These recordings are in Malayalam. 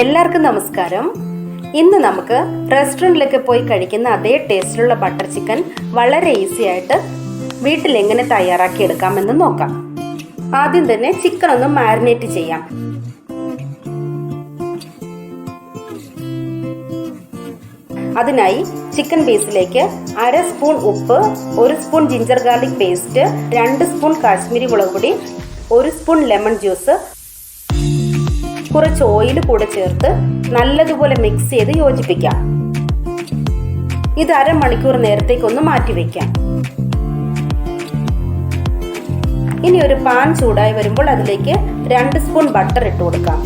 എല്ലാവർക്കും നമസ്കാരം. ഇന്ന് നമുക്ക് റെസ്റ്റോറന്റിലൊക്കെ പോയി കഴിക്കുന്ന അതേ ടേസ്റ്റിലുള്ള ബട്ടർ ചിക്കൻ വളരെ ഈസി ആയിട്ട് വീട്ടിൽ എങ്ങനെ തയ്യാറാക്കി എടുക്കാമെന്ന് നോക്കാം. ആദ്യം തന്നെ ചിക്കൻ ഒന്ന് മാരിനേറ്റ് ചെയ്യാം. അതിനായി ചിക്കൻ പീസിലേക്ക് അര സ്പൂൺ ഉപ്പ് ഒരു സ്പൂൺ ജിഞ്ചർ ഗാർലിക് പേസ്റ്റ് രണ്ട് സ്പൂൺ കാശ്മീരി മുളക് പൊടി ഒരു സ്പൂൺ ലെമൺ ജ്യൂസ് കുറച്ച് ഓയിൽ കൂടെ ചേർത്ത് നല്ലതുപോലെ മിക്സ് ചെയ്ത് യോജിപ്പിക്കാം. ഇത് അരമണിക്കൂർ നേരത്തേക്കൊന്ന് മാറ്റിവെക്കാം ഇനി ഒരു പാൻ ചൂടായി വരുമ്പോൾ അതിലേക്ക് രണ്ട് സ്പൂൺ ബട്ടർ ഇട്ട് കൊടുക്കാം.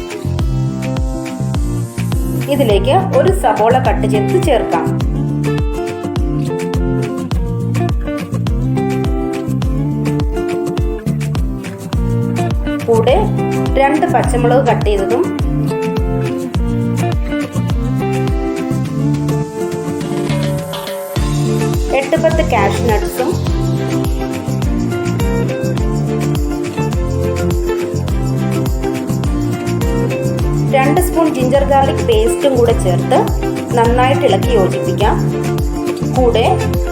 ഇതിലേക്ക് ഒരു സബോള കട്ട് ചെയ്ത് ചേർക്കാം. രണ്ട് പച്ചമുളക് കട്ട് ചെയ്തതും എട്ട് പത്ത് കാഷ് നട്ട്സും രണ്ട് സ്പൂൺ ജിഞ്ചർ ഗാർലിക് പേസ്റ്റും കൂടെ ചേർത്ത് നന്നായിട്ട് ഇളക്കി യോജിപ്പിക്കാം. കൂടെ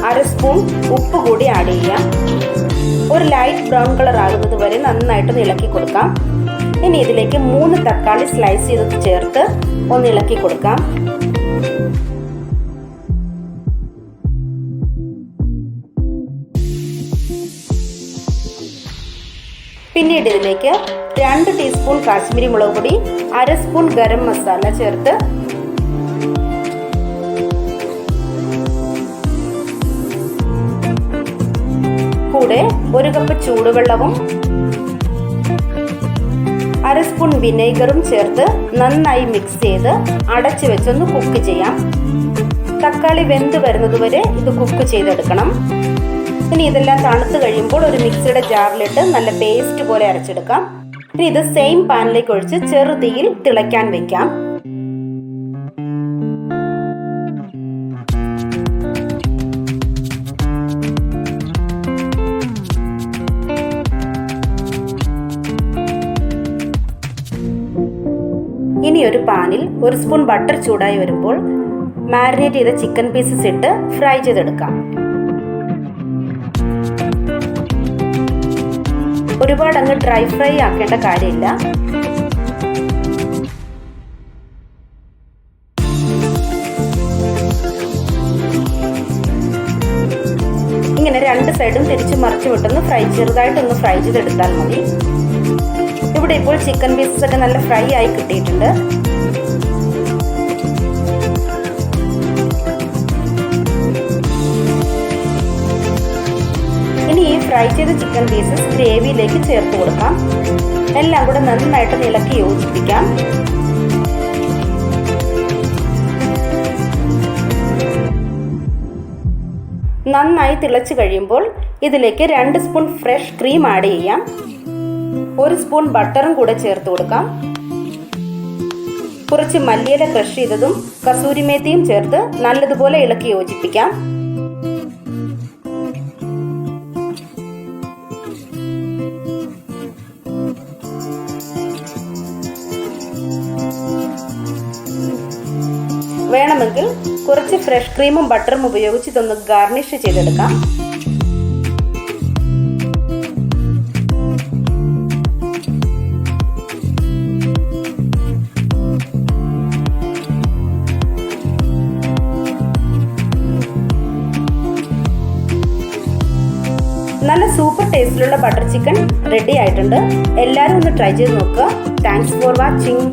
അര സ്പൂൺ ഉപ്പ് കൂടി ആഡ് ചെയ്യാം. ഒരു ലൈറ്റ് ബ്രൗൺ കളർ ആകുന്നത് വരെ നന്നായിട്ട് ഇളക്കി കൊടുക്കാം. ഇനി ഇതിലേക്ക് മൂന്ന് തക്കാളി സ്ലൈസ് ചെയ്ത് ചേർത്ത് ഒന്ന് ഇളക്കി കൊടുക്കാം. പിന്നീട് ഇതിലേക്ക് രണ്ട് ടീസ്പൂൺ കാശ്മീരി മുളക് പൊടി അര സ്പൂൺ ഗരം മസാല ചേർത്ത് കൂടെ ഒരു കപ്പ് ചൂടുവെള്ളവും അര സ്പൂൺ വിനേഗറും ചേർത്ത് നന്നായി മിക്സ് ചെയ്ത് അടച്ചു വെച്ചൊന്ന് കുക്ക് ചെയ്യാം. തക്കാളി വെന്ത് വരുന്നത് വരെ ഇത് കുക്ക് ചെയ്തെടുക്കണം. ഇനി ഇതെല്ലാം തണുത്ത് കഴിയുമ്പോൾ ഒരു മിക്സിയുടെ ജാറിലിട്ട് നല്ല പേസ്റ്റ് പോലെ അരച്ചെടുക്കാം. ഇനി ഇത് സെയിം പാനിലേക്ക് ഒഴിച്ച് ചെറുതീയിൽ തിളയ്ക്കാൻ വെക്കാം. പാനിൽ ഒരു സ്പൂൺ ബട്ടർ ചൂടായി വരുമ്പോൾ മാരിനേറ്റ് ചെയ്ത ചിക്കൻ പീസസ് ഇട്ട് ഫ്രൈ ചെയ്തെടുക്കാം. ഒരുപാട് അങ്ങ് ഡ്രൈ ഫ്രൈ ആക്കേണ്ട കാര്യമില്ല. ഇങ്ങനെ രണ്ട് സൈഡും തിരിച്ചു മറിച്ചു വിട്ടൊന്ന് ഫ്രൈ ചെറുതായിട്ടൊന്ന് ഫ്രൈ ചെയ്തെടുത്താൽ മതി. ഇവിടെ ഇപ്പോൾ ചിക്കൻ പീസസ് ഒക്കെ നല്ല ഫ്രൈ ആയി കിട്ടിയിട്ടുണ്ട്. ഇനി ഈ ഫ്രൈ ചെയ്ത ചിക്കൻ പീസസ് ഗ്രേവിയിലേക്ക് ചേർത്ത് കൊടുക്കാം. എല്ലാം കൂടെ നന്നായിട്ട് ഇളക്കി യോജിപ്പിക്കാം. നന്നായി തിളച്ചു കഴിയുമ്പോൾ ഇതിലേക്ക് രണ്ട് സ്പൂൺ ഫ്രഷ് ക്രീം ആഡ് ചെയ്യാം. ഒരു സ്പൂൺ ബട്ടറും കൂടെ ചേർത്ത് കൊടുക്കാം. കുറച്ച് മല്ലിയില ക്രഷ് ചെയ്തതും കസൂരി മേത്തിയും ചേർത്ത് നല്ലതുപോലെ ഇളക്കി യോജിപ്പിക്കാം. വേണമെങ്കിൽ കുറച്ച് ഫ്രഷ് ക്രീമും ബട്ടറും ഉപയോഗിച്ച് ഇതൊന്ന് ഗാർണിഷ് ചെയ്തെടുക്കാം. നല്ല സൂപ്പർ ടേസ്റ്റിലുള്ള ബട്ടർ ചിക്കൻ റെഡി ആയിട്ടുണ്ട്. എല്ലാവരും ഒന്ന് ട്രൈ ചെയ്ത് നോക്കുക. Thanks for watching